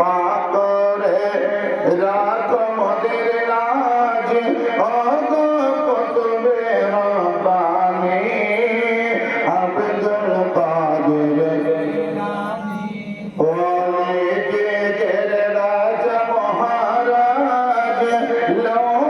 ক্ষমা করে রাত মদের লাজ অগ কতবে রব্বানি আব্দুল কাদের ওরে কে রাজা মহারাজ লও